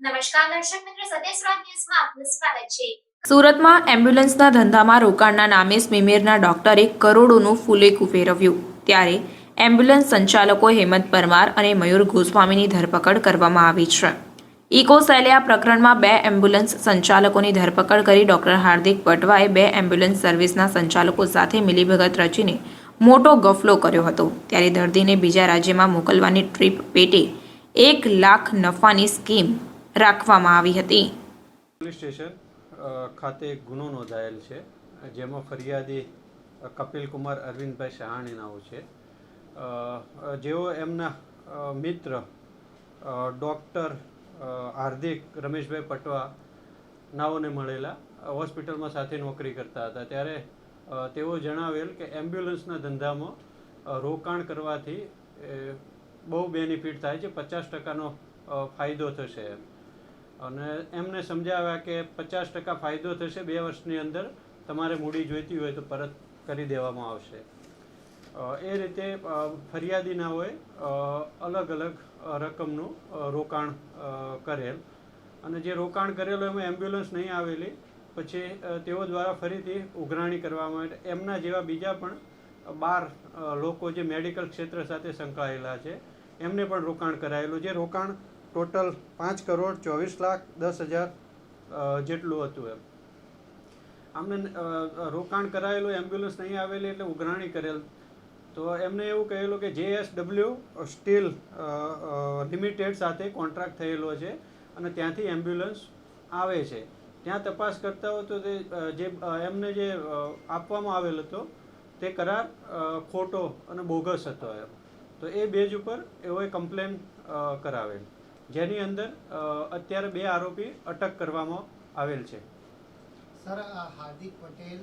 નમસ્કાર દર્શક મિત્રો સત્યસ્વરાજ ન્યૂઝમાં આપનું સ્વાગત છે. સુરતમાં એમ્બ્યુલન્સના ધંધામાં રોકાણના નામે સ્મીમેરના ડોક્ટરે કરોડોનું ફૂલેકું ફેરવ્યું ત્યારે એમ્બ્યુલન્સ સંચાલકો હેમંત પરમાર અને મયુર ગોસ્વામીની ધરપકડ કરવામાં આવી છે. ઇકોસેલિયા પ્રકરણમાં બે એમ્બ્યુલન્સ સંચાલકોની ધરપકડ કરી ડોક્ટર હાર્દિક પટવાએ બે એમ્બ્યુલન્સ સર્વિસના સંચાલકો સાથે મિલીભગત રચીને મોટો ગફલો કર્યો હતો. ત્યારે દર્દીને બીજા રાજ્યમાં મોકલવાની ટ્રીપ પેટે એક લાખ નફાની સ્કીમ રાખવામાં આવી હતી. પોલીસ સ્ટેશન ખાતે ગુનો નોંધાયેલ છે. જેમાં ફરિયાદી કપિલ કુમાર, અરવિંદભાઈ સહાણી નાઓ છે. જેઓ એમના મિત્ર ડૉક્ટર હાર્દિક રમેશભાઈ પટવા નાઓને મળેલા હોસ્પિટલમાં સાથે નોકરી કરતા હતા. ત્યારે તેઓ જણાવેલ કે એમ્બ્યુલન્સના ધંધામાં રોકાણ કરવાથી બહુ બેનિફિટ થાય છે. પચાસ ટકાનો ફાયદો થશે એમ. અને એમને સમજાવ્યા કે પચાસ ટકા ફાયદો થશે બે વર્ષની અંદર, તમારે મૂડી જોઈતી હોય તો પરત કરી દેવામાં આવશે. એ રીતે ફરિયાદીના હોય અલગ અલગ રકમનું રોકાણ કરેલ. અને જે રોકાણ કરેલું એમાં એમ્બ્યુલન્સ નહીં આવેલી, પછી તેઓ દ્વારા ફરીથી ઉઘરાણી કરવામાં આવે એમના જેવા બીજા પણ બાર લોકો જે મેડિકલ ક્ષેત્ર સાથે સંકળાયેલા છે, એમને પણ રોકાણ કરાયેલું. જે રોકાણ ટોટલ પાંચ કરોડ ચોવીસ લાખ દસ હજાર જેટલું હતું એમ. આમને રોકાણ કરાયેલું, એમ્બ્યુલન્સ નહીં આવેલી એટલે ઉઘરાણી કરેલ. તો એમને એવું કહેલું કે જેએસડબલ્યુ સ્ટીલ લિમિટેડ સાથે કોન્ટ્રાક્ટ થયેલો છે અને ત્યાંથી એમ્બ્યુલન્સ આવે છે. ત્યાં તપાસ કરતા હોય તો તે જે એમને જે આપવામાં આવેલ હતો, તે કરાર ખોટો અને બોગસ હતો એમ. તો એ બેઝ ઉપર એઓએ કમ્પ્લેન કરાવેલ. જેની અંદર અત્યારે બે આરોપી અટક કરવામાં આવેલ છે. સર આ હાર્દિક પટેલ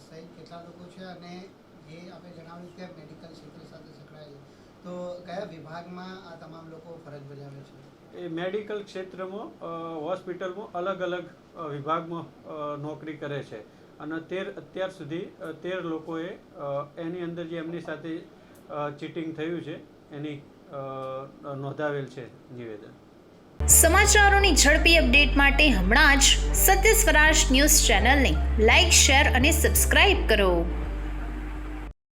સહિત કેટલા લોકો છે અને જે આપણે જણાવ્યું કે મેડિકલ ક્ષેત્ર સાથે સંકળાયેલ તો કયા વિભાગમાં આ તમામ લોકો ફરજ બજાવે છે? એ મેડિકલ ક્ષેત્રમાં હોસ્પિટલમાં અલગ અલગ વિભાગમાં નોકરી કરે છે. અને તેર અત્યાર સુધી તેર લોકોએ એની અંદર જે એમની સાથે ચીટિંગ થયું છે એની નોંધાવેલ છે નિવેદન. સમાચારોની ઝડપી અપડેટ માટે હમણાં જ સત્ય સ્વરાજ ન્યૂઝ ચેનલને લાઇક શેર અને સબસ્ક્રાઇબ કરો.